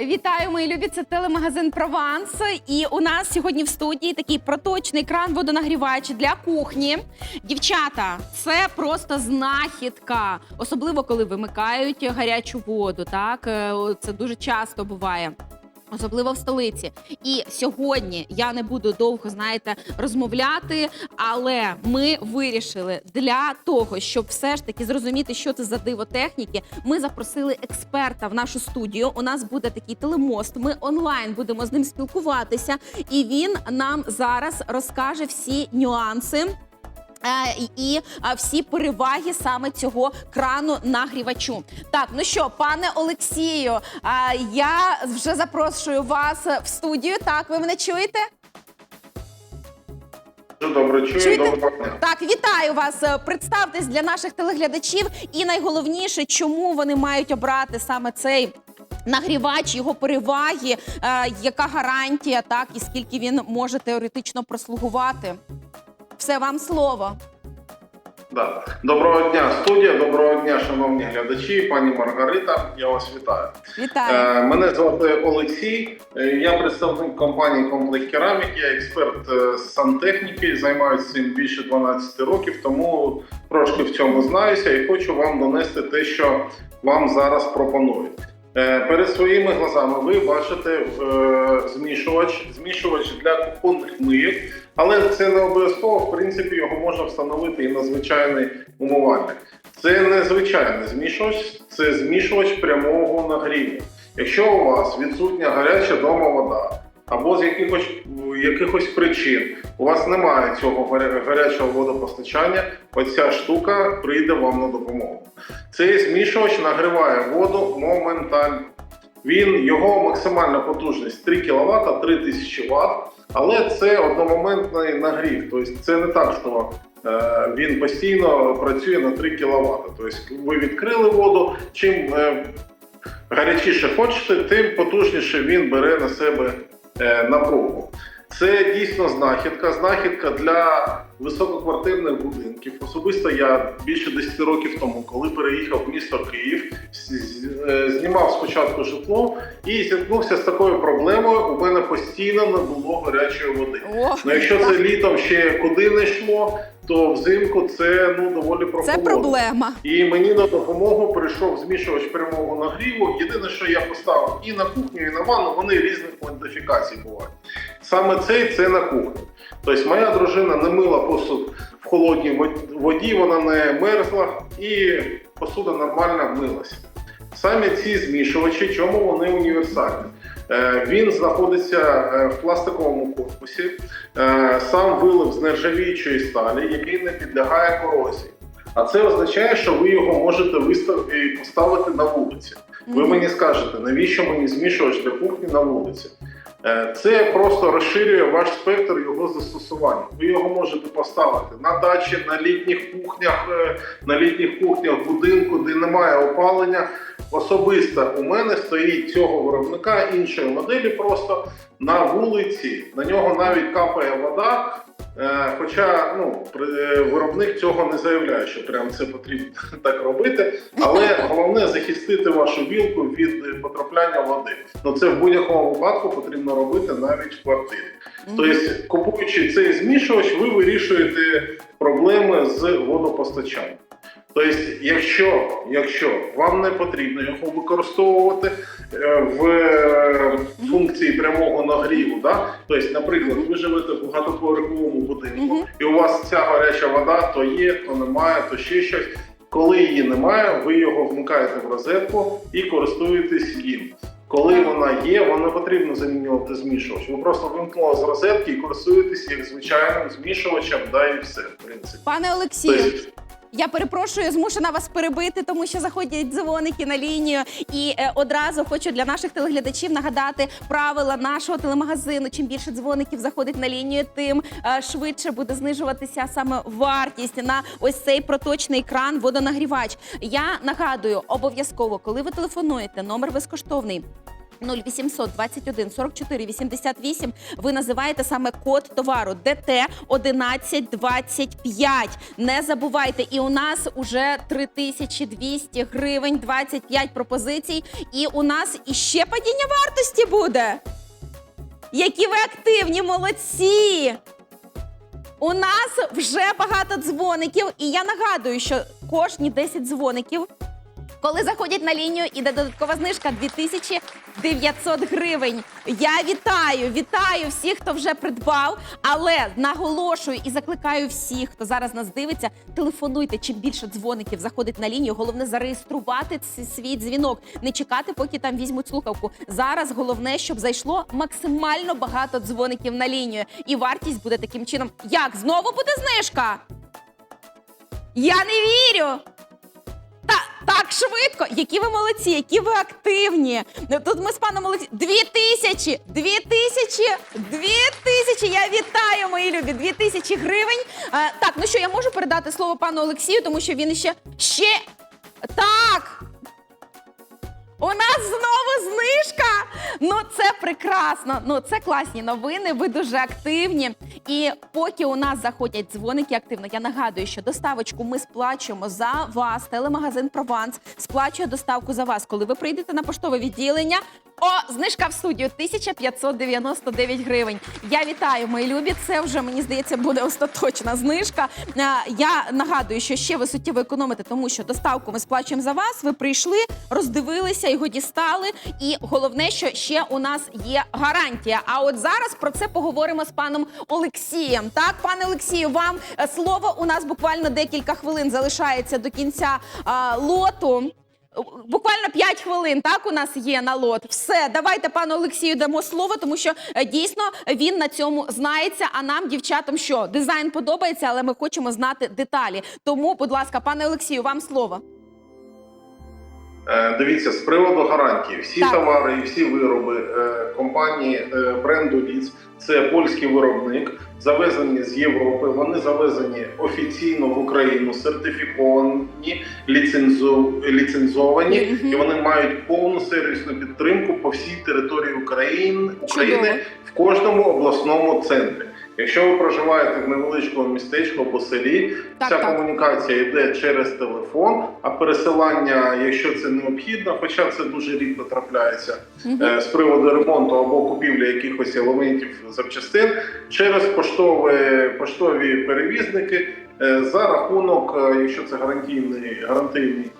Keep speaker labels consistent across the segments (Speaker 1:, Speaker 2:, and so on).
Speaker 1: Вітаю, мої любі! Це телемагазин Прованс. І у нас сьогодні в студії такий проточний кран водонагрівач для кухні. Дівчата, це просто знахідка, особливо коли вимикають гарячу воду. Так Е, це дуже часто буває. Особливо в столиці. І сьогодні я не буду довго, знаєте, розмовляти, але ми вирішили для того, щоб все ж таки зрозуміти, що це за диво техніки, ми запросили експерта в нашу студію. У нас буде такий телемост. Ми онлайн будемо з ним спілкуватися, і він нам зараз розкаже всі нюанси. Е, і е, всі переваги саме цього крану нагрівачу. Так, ну що, пане Олексію, е, я вже запрошую вас в студію. Так, ви мене чуєте?
Speaker 2: Добре чую,
Speaker 1: Чуєте?
Speaker 2: доброго.
Speaker 1: Так, вітаю вас. Представтесь для наших телеглядачів. І найголовніше, чому вони мають обрати саме цей. Нагрівач, його переваги, яка гарантія, так і скільки він може теоретично прослугувати. Все вам слово.
Speaker 2: Да. Доброго дня, студія, доброго дня, шановні глядачі, пані Маргарита. Я вас вітаю.
Speaker 1: Вітаю.
Speaker 2: Е, мене звати Олексій. Е, Я представник компанії Комплект Керамік, я експерт е, з сантехніки, займаюся цим більше 12 років, тому трошки в цьому знаюся і хочу вам донести те, що вам зараз пропонують. Е, Перед своїми глазами ви бачите е, змішувач, змішувач для кухонних мийок, але це не обов'язково. В принципі, його можна встановити і на звичайний умивальник. Це не звичайний змішувач, це змішувач прямого нагріву. Якщо у вас відсутня гаряча дома вода, або з якихось, якихось причин у вас немає цього гарячого водопостачання, оця штука прийде вам на допомогу. Цей змішувач нагріває воду моментально. Він його максимальна потужність 3 кВт, 3000 Вт, але це одномоментний нагрів. Тобто це не так, що е, він постійно працює на 3 кВт. Тобто ви відкрили воду, чим е, гарячіше хочете, тим потужніше він бере на себе е, напругу. Це дійсно знахідка. Знахідка для висококвартирних будинків. Особисто я більше 10 років тому, коли переїхав в місто Київ, е, знімав спочатку житло і зіткнувся з такою проблемою. У мене постійно не було гарячої води. Ну, якщо це літом ще куди не йшло, то взимку це ну доволі
Speaker 1: це проблема.
Speaker 2: І мені на допомогу прийшов змішувач прямого нагріву. Єдине, що я поставив і на кухню, і на ванну, вони різних модифікацій бувають. Саме цей це на кухню. Тобто моя дружина не мила посуд в холодній воді, вона не мерзла і посуда нормально милася. Саме ці змішувачі, чому вони універсальні? Е, Він знаходиться е, в пластиковому корпусі, е, сам вилив з нержавіючої сталі, який не підлягає корозії. А це означає, що ви його можете виставити і поставити на вулиці. Ви мені скажете, навіщо мені змішувач для кухні на вулиці? Е, Це просто розширює ваш спектр його застосування. Ви його можете поставити на дачі, на літніх кухнях, е, на літніх кухнях будинку, де немає опалення. Особисто у мене стоїть цього виробника іншої моделі просто на вулиці. На нього навіть капає вода. Е, Хоча ну, е, виробник цього не заявляє, що прям це потрібно так робити. Але головне захистити вашу білку від е, потрапляння води. Ну це в будь-якому випадку потрібно робити навіть в квартирі. Тобто, купуючи цей змішувач, ви вирішуєте проблеми з водопостачанням. Тобто, якщо, якщо вам не потрібно його використовувати е, в е, функції прямого нагріву, да? тобто, наприклад, ви живете в багатоповерховому будинку, і у вас ця гаряча вода то є, то немає, то ще щось. Коли її немає, ви його вмикаєте в розетку і користуєтесь їм. Коли вона є, вам не потрібно замінювати змішувач. Ви просто вимкнули з розетки і користуєтесь як звичайним змішувачем, да і все, в принципі.
Speaker 1: Пане Олексію,
Speaker 2: Тобто,
Speaker 1: Я перепрошую, змушена вас перебити, тому що заходять дзвоники на лінію. І е, одразу хочу для наших телеглядачів нагадати правила нашого телемагазину. Чим більше дзвоників заходить на лінію, тим е, швидше буде знижуватися саме вартість на ось цей проточний кран водонагрівач. Я нагадую, обов'язково, коли ви телефонуєте, номер безкоштовний. 0800 21 44 88 ви називаєте саме код товару ДТ 1125. Не забувайте, і у нас уже 3200 гривень, 25 пропозицій, і у нас іще падіння вартості буде. Які ви активні, молодці! У нас вже багато дзвоників, і я нагадую, що кожні 10 дзвоників коли заходять на лінію, іде додаткова знижка 2900 гривень. Я вітаю, вітаю всіх, хто вже придбав. Але наголошую і закликаю всіх, хто зараз нас дивиться, телефонуйте. Чим більше дзвоників заходить на лінію. Головне зареєструвати свій дзвінок, не чекати, поки там візьмуть слухавку. Зараз головне, щоб зайшло максимально багато дзвоників на лінію, і вартість буде таким чином. Як знову буде знижка? Я не вірю. Швидко. Які ви молодці, які ви активні. Ну, Тут ми з паном Олексієм. Дві тисячі! Дві тисячі! Дві тисячі! Я вітаю, мої любі! Дві тисячі гривень. А, так, ну що, я можу передати слово пану Олексію, тому що він ще ще. Так! У нас знову знижка. Ну це прекрасно. Ну це класні новини. Ви дуже активні. І поки у нас заходять дзвоники активно, я нагадую, що доставочку ми сплачуємо за вас. Телемагазин Прованс сплачує доставку за вас. Коли ви прийдете на поштове відділення. О, знижка в студію 1599 гривень. Я вітаю, мої любі. Це вже мені здається буде остаточна знижка. Е, Я нагадую, що ще ви суттєво економите, тому що доставку ми сплачуємо за вас. Ви прийшли, роздивилися, його дістали. І головне, що ще у нас є гарантія. А от зараз про це поговоримо з паном Олексієм. Так, пане Олексію, вам е, слово. У нас буквально декілька хвилин залишається до кінця а, лоту. Буквально 5 хвилин так у нас є на лот. Все, давайте пану Олексію дамо слово, тому що е, дійсно він на цьому знається. А нам, дівчатам, що дизайн подобається, але ми хочемо знати деталі. Тому, будь ласка, пане Олексію, вам слово.
Speaker 2: Е, Дивіться, з приводу гарантії, всі
Speaker 1: Так.
Speaker 2: товари і всі вироби е, компанії е, бренду Ліц це польський виробник, завезені з Європи. Вони завезені офіційно в Україну, сертифіковані, ліцензу, ліцензовані,
Speaker 1: Мгм.
Speaker 2: і вони мають повну сервісну підтримку по всій території України, України в кожному обласному центрі. Якщо ви проживаєте в невеличкому містечку або селі,
Speaker 1: Так,
Speaker 2: вся
Speaker 1: так.
Speaker 2: комунікація йде через телефон, а пересилання, якщо це необхідно, хоча це дуже рідко трапляється е, з приводу ремонту або купівлі якихось елементів запчастин, через поштові, поштові перевізники е, за рахунок, е, якщо це гарантійний гарантійний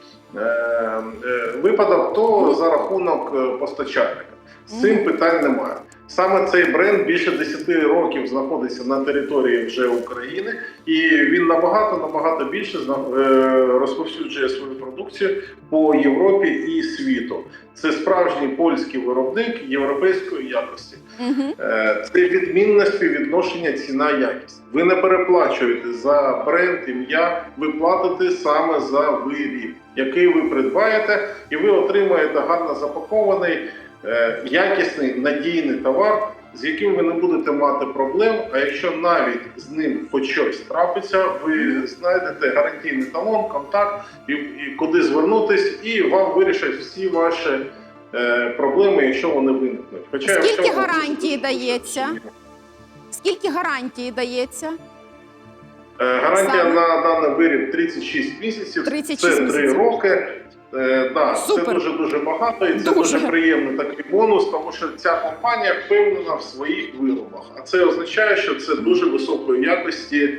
Speaker 2: випадок, то за рахунок постачальника. З цим питань немає. Саме цей бренд більше 10 років знаходиться на території вже України, і він набагато набагато більше е, розповсюджує свою продукцію по Європі і світу. Це справжній польський виробник європейської якості. Е, Це відмінне співвідношення ціна якість. Ви не переплачуєте за бренд, ім'я, ви платите саме за виріб, який ви придбаєте, і ви отримаєте гарно запакований, якісний, надійний товар, з яким ви не будете мати проблем. А якщо навіть з ним хоч щось трапиться, ви знайдете гарантійний талон, контакт і, і куди звернутись, і вам вирішать всі ваші. е, Проблеми, якщо вони виникнуть. Хоча
Speaker 1: Скільки
Speaker 2: якщо
Speaker 1: гарантії дається? Скільки гарантії дається?
Speaker 2: Е, Гарантія
Speaker 1: Саме?
Speaker 2: на даний виріб 36 місяців.
Speaker 1: 36
Speaker 2: це 3
Speaker 1: місяців.
Speaker 2: роки. Е, да, це дуже дуже багато, і це
Speaker 1: Дуже.
Speaker 2: дуже приємний такий бонус, тому що ця компанія впевнена в своїх виробах. А це означає, що це дуже високої якості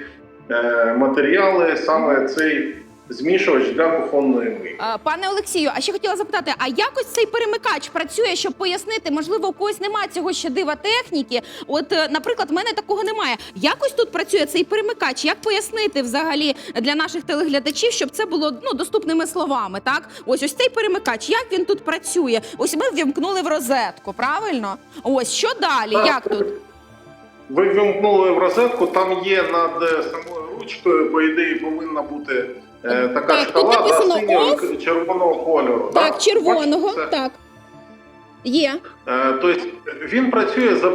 Speaker 2: е, матеріали, саме цей змішувач для кухонної мийки.
Speaker 1: Е, Пане Олексію, а ще хотіла запитати: а як ось цей перемикач працює, щоб пояснити, можливо, у когось немає цього ще дива техніки? От, е, наприклад, в мене такого немає. Як ось тут працює цей перемикач? Як пояснити взагалі для наших телеглядачів, щоб це було ну доступними словами? Так, ось ось цей перемикач, як він тут працює? Ось ми ввімкнули в розетку, правильно? Ось що далі?
Speaker 2: Так.
Speaker 1: Як тут?
Speaker 2: Ви вимкнули в розетку, там є над е, самою ручкою, по ідеї, повинна бути така
Speaker 1: Так, тут написано
Speaker 2: да, синього червоного кольору.
Speaker 1: Так,
Speaker 2: да?
Speaker 1: червоного,
Speaker 2: Бачите,
Speaker 1: так. Є.
Speaker 2: Е, Тобто він працює за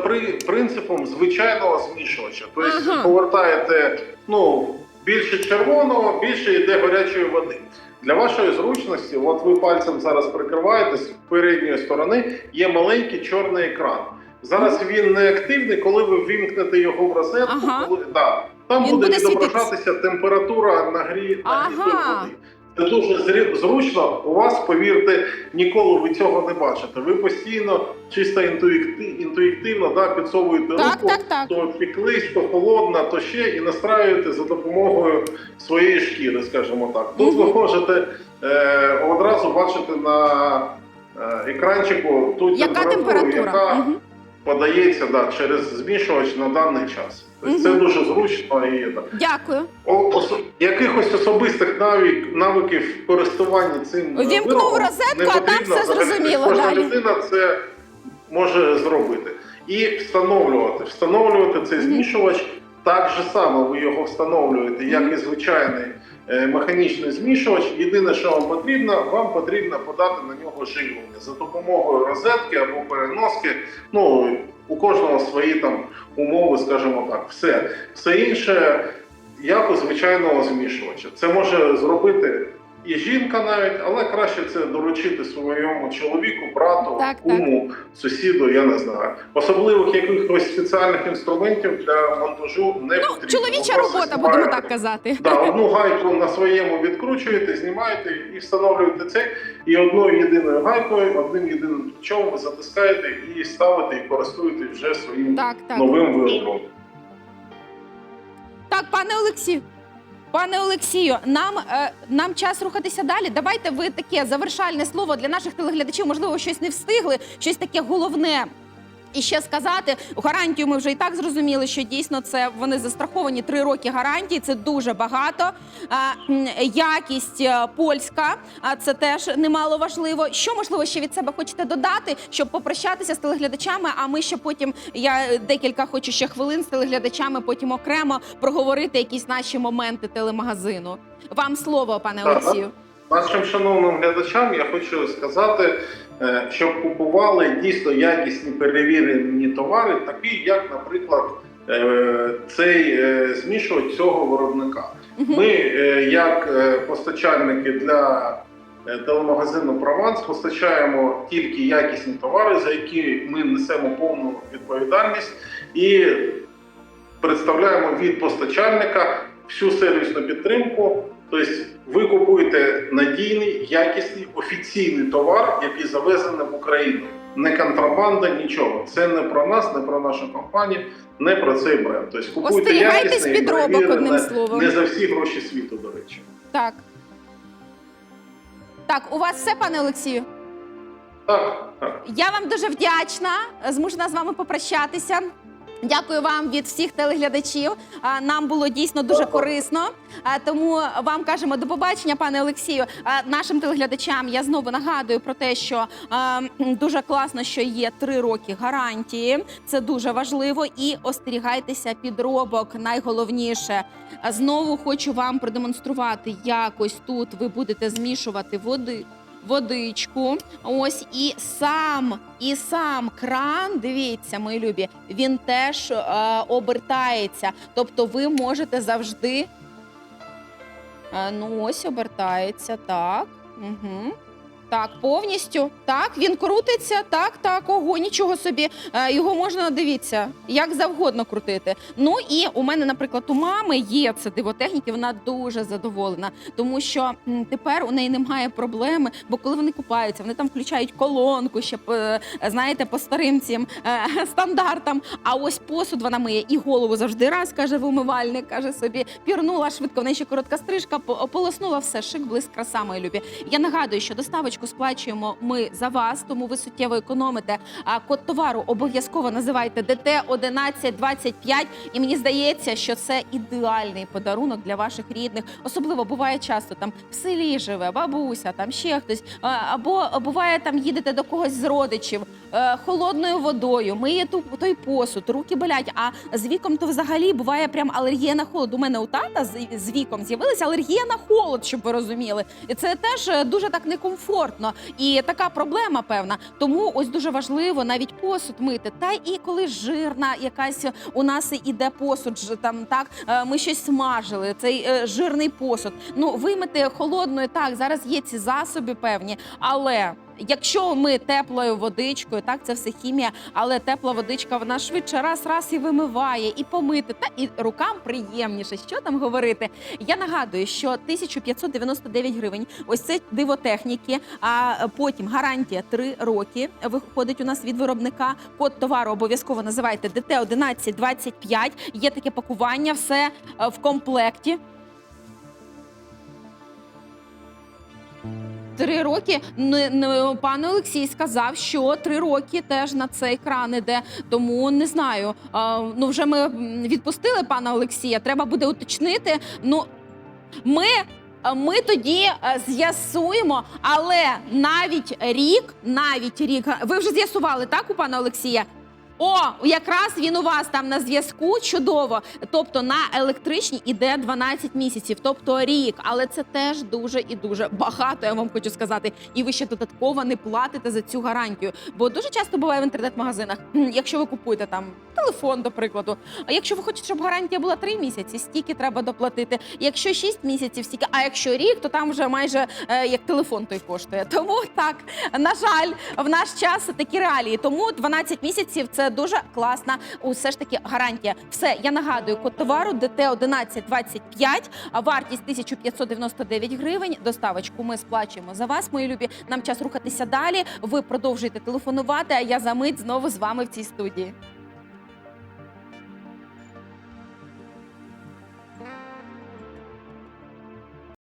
Speaker 2: принципом звичайного змішувача. Тобто
Speaker 1: Ага.
Speaker 2: повертаєте ну, більше червоного, більше йде гарячої води. Для вашої зручності, от ви пальцем зараз прикриваєте з передньої сторони, є маленький чорний екран. Зараз він не активний, коли ви ввімкнете його в розетку,
Speaker 1: Ага.
Speaker 2: коли да, там
Speaker 1: Він
Speaker 2: буде,
Speaker 1: буде
Speaker 2: відображатися температура нагрі...
Speaker 1: Ага.
Speaker 2: води. Це дуже зручно. У вас, повірте, ніколи ви цього не бачите. Ви постійно, чисто інтуїкти- інтуїтивно да, підсовуєте
Speaker 1: Так,
Speaker 2: руку,
Speaker 1: так, так.
Speaker 2: то піклись, то холодна, то ще і настраюєте за допомогою своєї шкіри, скажімо так. Тут
Speaker 1: Мгм.
Speaker 2: ви можете е, одразу бачити на е, екранчику ту
Speaker 1: Яка температура?
Speaker 2: яка
Speaker 1: Мгм.
Speaker 2: Подається да, через змішувач на даний час. Тобто Це дуже зручно і да.
Speaker 1: Дякую.
Speaker 2: О- осо- якихось особистих навик, навиків користування цим е, виробом
Speaker 1: розетку, а там все зрозуміло
Speaker 2: Кожна
Speaker 1: далі.
Speaker 2: людина це може зробити. І встановлювати. Встановлювати цей змішувач так же само ви його встановлюєте, як і звичайний механічний змішувач. Єдине, що вам потрібно, вам потрібно подати на нього живлення за допомогою розетки або переноски. Ну, у кожного свої там умови, скажімо так. Все. Все інше, як у звичайного змішувача. Це може зробити і жінка навіть, але краще це доручити своєму чоловіку, брату,
Speaker 1: Так, так.
Speaker 2: сусіду, я не знаю. Особливих якихось спеціальних інструментів для монтажу не
Speaker 1: Ну,
Speaker 2: потрібно.
Speaker 1: чоловіча
Speaker 2: просто
Speaker 1: робота, будемо так казати.
Speaker 2: Да, одну гайку на своєму відкручуєте, знімаєте і встановлюєте це. І одною єдиною гайкою, одним єдиним ключом ви затискаєте і ставите, і користуєтесь вже своїм
Speaker 1: Так, так.
Speaker 2: новим виробом.
Speaker 1: Так, пане Олексію. Пане Олексію, нам, е, нам час рухатися далі. Давайте ви таке завершальне слово для наших телеглядачів. Можливо, щось не встигли, щось таке головне. І ще сказати, гарантію ми вже і так зрозуміли, що дійсно це вони застраховані три роки гарантії. Це дуже багато. А, якість е, польська, а це теж немало важливо. Що можливо ще від себе хочете додати, щоб попрощатися з телеглядачами? А ми ще потім я декілька хочу ще хвилин з телеглядачами, потім окремо проговорити якісь наші моменти телемагазину. Вам слово, пане. Олексію.
Speaker 2: Нашим шановним глядачам я хочу сказати, е, щоб купували дійсно якісні перевірені товари, такі як, наприклад, е, цей е, змішувач цього виробника. Ми, як постачальники для телемагазину Прованс, постачаємо тільки якісні товари, за які ми несемо повну відповідальність і представляємо від постачальника всю сервісну підтримку. Тобто ви купуєте надійний, якісний, офіційний товар, який завезений в Україну. Не контрабанда, нічого. Це не про нас, не про нашу компанію, не про цей бренд. Тобто купуйте якісне,
Speaker 1: підробок, одним словом.
Speaker 2: Не за всі гроші світу, до речі.
Speaker 1: Так. Так, у вас все, пане Олексію?
Speaker 2: Так, так.
Speaker 1: Я вам дуже вдячна. Змушена з вами попрощатися. Дякую вам від всіх телеглядачів. Нам було дійсно дуже корисно. Тому вам кажемо до побачення, пане Олексію. Нашим телеглядачам я знову нагадую про те, що дуже класно, що є три роки гарантії. Це дуже важливо. І остерігайтеся підробок. Найголовніше. Знову хочу вам продемонструвати, як ось тут ви будете змішувати води водичку. Ось і сам, і сам кран, дивіться, мої любі, він теж е, обертається. Тобто ви можете завжди. Е, ну, ось обертається, так. Угу. Так, повністю. Так, він крутиться. Так, так, ого, нічого собі. Е, його можна дивіться, як завгодно крутити. Ну і у мене, наприклад, у мами є це диво техніки, вона дуже задоволена, тому що тепер у неї немає проблеми, бо коли вони купаються, вони там включають колонку, ще е, знаєте, по старим цим е, стандартам. А ось посуд вона миє і голову завжди раз каже в умивальник, каже собі, пірнула швидко. В неї ще коротка стрижка, по- полоснула все, шик, блиск, краса, мої любі. Я нагадую, що доставочку сплачуємо ми за вас, тому ви суттєво економите. А код товару обов'язково називайте ДТ 1125. І мені здається, що це ідеальний подарунок для ваших рідних. Особливо буває часто там в селі живе бабуся, там ще хтось. Або буває там їдете до когось з родичів. е, холодною водою, миє ту, той посуд, руки болять. А з віком то взагалі буває прям алергія на холод. У мене у тата з, з віком з'явилася алергія на холод, щоб ви розуміли. І це теж е, дуже так некомфортно. І така проблема певна. Тому ось дуже важливо навіть посуд мити. Та і коли жирна якась у нас іде посуд, там так е, ми щось смажили. Цей е, жирний посуд. Ну вимити холодною. Так зараз є ці засоби певні, але. Якщо ми теплою водичкою, так це все хімія, але тепла водичка вона швидше раз раз і вимиває, і помити, та і рукам приємніше. Що там говорити? Я нагадую, що 1599 гривень. Ось це диво техніки. А потім гарантія 3 роки виходить у нас від виробника. Код товару обов'язково називайте ДТ 1125. Є таке пакування, все е, в комплекті. Три роки не, не, пан Олексій сказав, що три роки теж на цей кран іде. Тому не знаю. А, ну вже ми відпустили пана Олексія. Треба буде уточнити. Ну ми. Ми тоді е, з'ясуємо, але навіть рік, навіть рік, ви вже з'ясували так у пана Олексія? О, якраз він у вас там на зв'язку. Чудово. Тобто на електричній іде 12 місяців, тобто рік. Але це теж дуже і дуже багато. Я вам хочу сказати. І ви ще додатково не платите за цю гарантію. Бо дуже часто буває в інтернет-магазинах, якщо ви купуєте там телефон, до прикладу. А якщо ви хочете, щоб гарантія була 3 місяці, стільки треба доплатити. Якщо 6 місяців, стільки, а якщо рік, то там вже майже е, як телефон той коштує. Тому так, на жаль, в наш час такі реалії. Тому 12 місяців це дуже класна, усе ж таки гарантія. Все, я нагадую, код товару ДТ 1125, а вартість 1599 гривень. Доставочку ми сплачуємо за вас, мої любі. Нам час рухатися далі. Ви продовжуєте телефонувати. А я за мить знову з вами в цій студії.